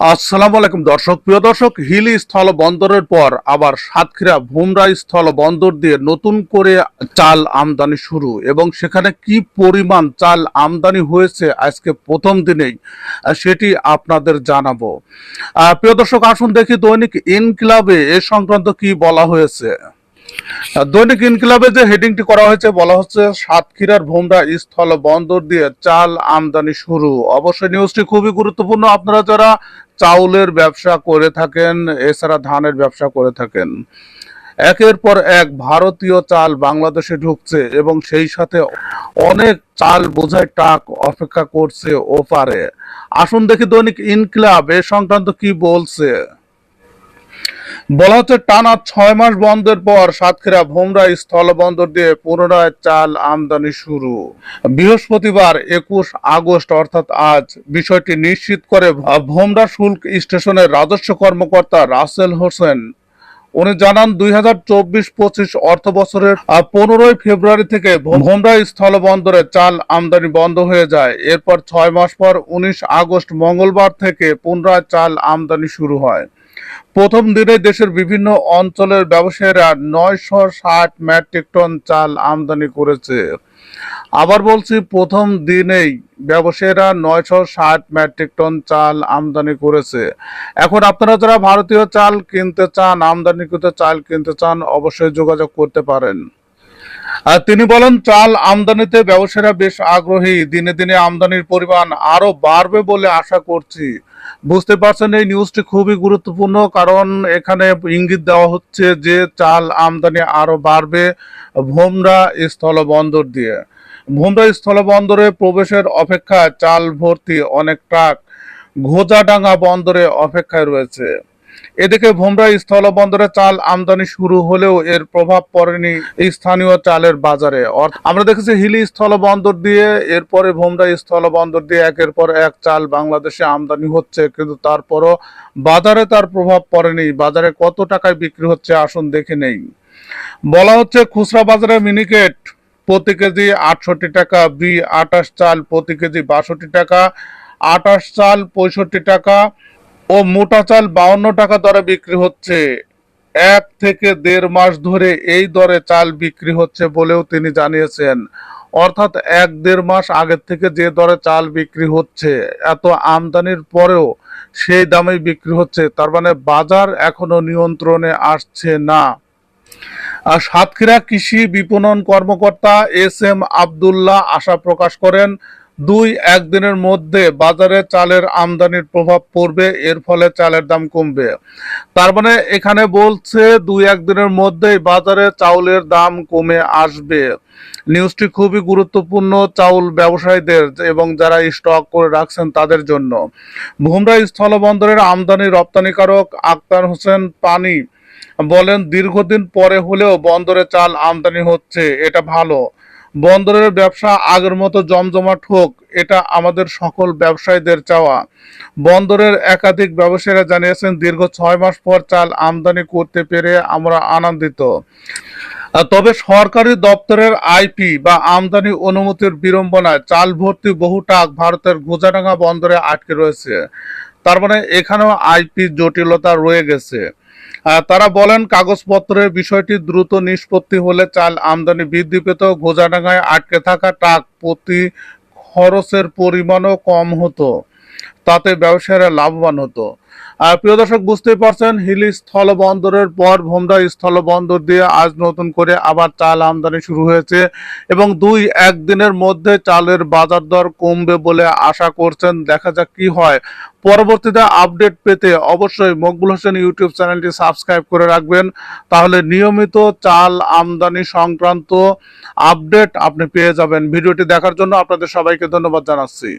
আসসালামু আলাইকুম দর্শক, প্রিয় দর্শক, হিলি স্থল বন্দরের পর আবার সাতক্ষীরা ভুমরা স্থল বন্দর দিয়ে নতুন করে চাল আমদানি শুরু এবং সেখানে কি পরিমাণ চাল আমদানি হয়েছে আজকে প্রথম দিনেই সেটি আপনাদের জানাব। প্রিয় দর্শক, আসুন দেখি দৈনিক ইনকিলাবে এ সংক্রান্ত কি বলা হয়েছে। দৈনিক ইনকিলাবে যে হেডিংটি করা হয়েছে, বলা হচ্ছে সাতক্ষীরার ভোমরা স্থল বন্দর দিয়ে চাল আমদানি শুরু। অবশ্যই নিউজটি খুবই গুরুত্বপূর্ণ। আপনারা যারা চাউলের ব্যবসা করে থাকেন, এছাড়া ধানের ব্যবসা করে থাকেন, একের পর এক ভারতীয় চাল বাংলাদেশে ঢুকছে এবং সেই সাথে অনেক চাল বোঝাই ট্রাক অপেক্ষা করছে ওপারে। আসুন দেখি দৈনিক ইনকিলাব, এ সংক্রান্ত কি বলছে। বলা হচ্ছে টানা ছয় মাস বন্ধের পর সাতক্ষীরা ভোমরা স্থল বন্দর দিয়ে পুনরায় চাল আমদানি শুরু। বৃহস্পতিবার একুশ আগস্ট, অর্থাৎ আজ, বিষয়টি নিশ্চিত করে ভোমরা শুল্ক স্টেশনের রাজস্ব কর্মকর্তা রাসেল হোসেন। উনি জানান, দুই হাজার চব্বিশ পঁচিশ অর্থ বছরের পনেরোই ফেব্রুয়ারি থেকে ভোমরা স্থল বন্দরে চাল আমদানি বন্ধ হয়ে যায়। এরপর ছয় মাস পর উনিশ আগস্ট মঙ্গলবার থেকে পুনরায় চাল আমদানি শুরু হয়। প্রথম দিনে দেশের বিভিন্ন অঞ্চলের ব্যবসায়ীরা নয়শো ষাট মেট্রিক টন চাল আমদানি করেছে। আবার বলছি, প্রথম দিনেই ব্যবসায়ীরা নয়শো ষাট মেট্রিক টন চাল আমদানি করেছে। এখন আপনারা যারা ভারতীয় চাল কিনতে চান, আমদানিকৃত চাল কিনতে চান, অবশ্যই যোগাযোগ করতে পারেন। তিনি বলেন, চাল আমদানিতে ব্যবসায়ীরা বেশ আগ্রহী। দিনে দিনে আমদানির পরিমাণ আরও বাড়বে বলে আশা করছি। বুঝতে পারছেন, এই নিউজটি খুবই গুরুত্বপূর্ণ, কারণ এখানে ইঙ্গিত দেওয়া হচ্ছে যে চাল আমদানি আরও বাড়বে ভোমরা স্থল বন্দর দিয়ে। ভোমরা স্থল বন্দরে প্রবেশের অপেক্ষায় চাল ভর্তি অনেক ট্রাক ঘোজাডাঙ্গা বন্দরে অপেক্ষায় রয়েছে। এদিকে ভোমরা স্থল বন্দরে চাল আমদানি শুরু হলেও এর প্রভাব পড়েনি স্থানীয় চালের বাজারে। আমরা দেখেছি হিলি স্থল বন্দর দিয়ে এরপরে ভোমরা স্থল বন্দর দিয়ে একের পর এক চাল বাংলাদেশে আমদানি হচ্ছে, কিন্তু তারপরও বাজারে তার প্রভাব পড়েনি। বাজারে কত টাকায় বিক্রি হচ্ছে আসুন দেখে নেই। বলা হচ্ছে খুচরা বাজারে মিনিকেট প্রতি কেজি আটষট্টি টাকা, বি আটাশ চাল প্রতি কেজি বাষট্টি টাকা, আটাশ চাল পঁয়ষট্টি টাকা ও মোটা চাল বাউন্ন টাকা দরে বিক্রি হচ্ছে। এক থেকে দেড় মাস ধরে এই দরে চাল বিক্রি হচ্ছে বলেও তিনি জানিয়েছেন। অর্থাৎ এক দেড় মাস আগের থেকে যে দরে চাল বিক্রি হচ্ছে, এত আমদানির পরেও সেই দামে বিক্রি হচ্ছে। তার মানে বাজার এখনও নিয়ন্ত্রণে আসছে না। আর সাতক্ষীরা কৃষি বিপণন কর্মকর্তা এস এম আবদুল্লাহ আশা প্রকাশ করেন দুই একদিনের মধ্যে বাজারে চালের আমদানির প্রভাব পড়বে, এর ফলে চালের দাম কমবে। তার মানে এখানে বলছে দুই একদিনের মধ্যেই বাজারে চাউলের দাম কমে আসবে। নিউজটি খুবই গুরুত্বপূর্ণ চাউল ব্যবসায়ীদের এবং যারা স্টক করে রাখছেন তাদের জন্য। ভুমরা স্থলবন্দরের আমদানি রপ্তানিকারক আক্তার হোসেন পানি বলেন, দীর্ঘদিন পরে হলেও বন্দরে চাল আমদানি হচ্ছে, এটা ভালো। বন্দরের ব্যবসা আগের মতো জমজমাট হোক, এটা আমাদের সকল ব্যবসায়ীদের চাওয়া। বন্দরের একাধিক ব্যবসায়ীরা জানিয়েছেন, দীর্ঘ ছয় মাস পর চাল আমদানি করতে পেরে আমরা আনন্দিত। তবে সরকারি দপ্তরের আইপি বা আমদানি অনুমতির বিড়ম্বনায় চাল ভর্তি বহু ট্রাক ভারতের গোজাডাঙ্গা বন্দরে আটকে রয়েছে। তার মানে এখানেও আইপি জটিলতা রয়ে গেছে। তারা বলেন কাগজপত্রের বিষয়টি দ্রুত নিষ্পত্তি হলে চাল আমদানি বৃদ্ধি পেত, ঘোজাডাঙ্গায় আটকে থাকা টাক প্রতি খরচের পরিমাণও কম হতো। তাতে ব্যবসায়ীরা লাভবান হতো। প্রিয় দর্শক, বুঝতেই পারছেন, হিলি স্থল বন্দরের পর ভোমরা স্থল বন্দর দিয়ে আজ নতুন করে আবার চাল আমদানি শুরু হয়েছে এবং দুই একদিনের মধ্যে চালের বাজার দর কমবে বলে আশা করছেন। দেখা যাক কি হয়। পরবর্তীতে আপডেট পেতে অবশ্যই মকবুল হোসেন ইউটিউব চ্যানেলটি সাবস্ক্রাইব করে রাখবেন। তাহলে নিয়মিত চাল আমদানি সংক্রান্ত আপডেট আপনি পেয়ে যাবেন। ভিডিওটি দেখার জন্য আপনাদের সবাইকে ধন্যবাদ জানাচ্ছি।